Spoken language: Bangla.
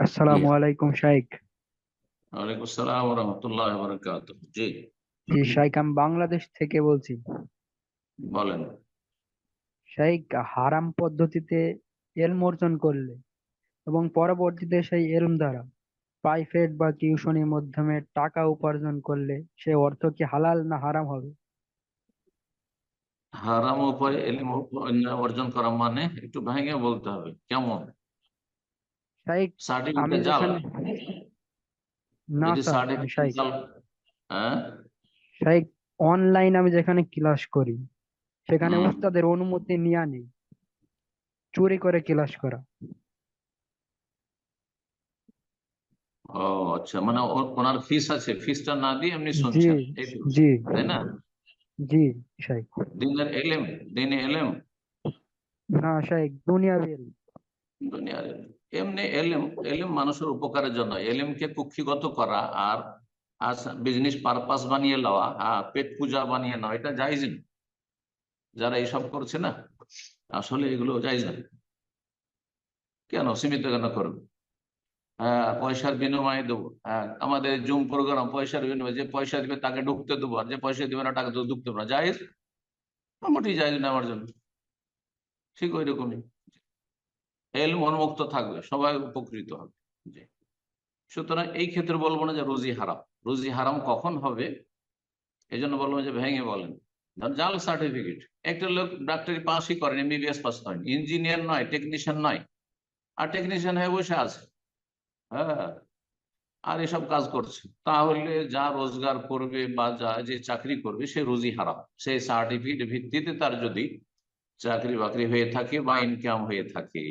আসসালামু আলাইকুম শাইখ। ওয়ালাইকুম আসসালাম রহমতুল্লাহ বরকাত জি। জি শাইখ আমি বাংলাদেশ থেকে বলছি। বলেন। শাইখ হারাম পদ্ধতিতে এলম অর্জন করলে এবং পরবর্তীতে সেই এলম দ্বারা প্রাইভেট বা টিউশনির মাধ্যমে টাকা উপার্জন করলে সে অর্থ কি হালাল না হারাম হবে? হারাম উপায়ে এলিম অর্জন করা মানে একটু ভেঙে বলতে হবে। কেমন? শাইখ আমি জাল না স্যার শাইখ হ্যাঁ শাইখ অনলাইন আমি যেখানে ক্লাস করি সেখানে। উস্তাদের অনুমতি নিয়ে নেই। চুরি করে ক্লাস করা। ও আচ্ছা মানে ওর- ওনার ফিস আছে ফিসটা না দিয়ে এমনি জি শুনছেন জি। তাই না? জি শাইখ দিনের এলেম দিনে এলেম? না শাইখ দুনিয়াবি এলম। দুনিয়ার এলেম। এমনি এলেম এলেম মানুষের উপকারের জন্য। এলেমকে কুক্ষিগত করা আর বিজনেস পারপাস বানিয়ে লওয়া পেট পূজা বানিয়ে নেওয়া, এটা না। যারা এইসব করছে না, আসলে এগুলো জায়জ না। কেন? সীমিত কেন করবে হ্যাঁ পয়সার বিনিময়ে দেবো। হ্যাঁ আমাদের জুম প্রোগ্রাম পয়সার বিনিময়ে যে পয়সা দিবে তাকে ঢুকতে দেবো, আর যে পয়সা দিবে না তাকে ঢুকতে দেবো না। জায়েজ? মোটামুটি জায়েজ না আমার জন্য। ঠিক ওই রকমই। এল মনমুক্ত থাকবে, সবাই উপকৃত হবে। জি। সুতরাং এই ক্ষেত্রে বলব না যে রুজি হারাম। রুজি হারাম কখন হবে? এই জন্য বলব যে ভেঙে বলেন। জাল সার্টিফিকেট। একটা লোক ডাক্তারি পাসই করেন এমবিবিএস পাস করেন। ইঞ্জিনিয়ার নয়, টেকনিশিয়ান নয়। আর টেকনিশিয়ান হয়ে বসে আছে। হ্যাঁ। আর এসব কাজ করছে। তাহলে যা রোজগার করবে বা যা যে চাকরি করবে, সে রুজি হারাম। সেই সার্টিফিকেট ভিত্তিতে তার যদি চাকরি বাকরি হয়ে থাকে বা ইনকাম হয়ে থাকে।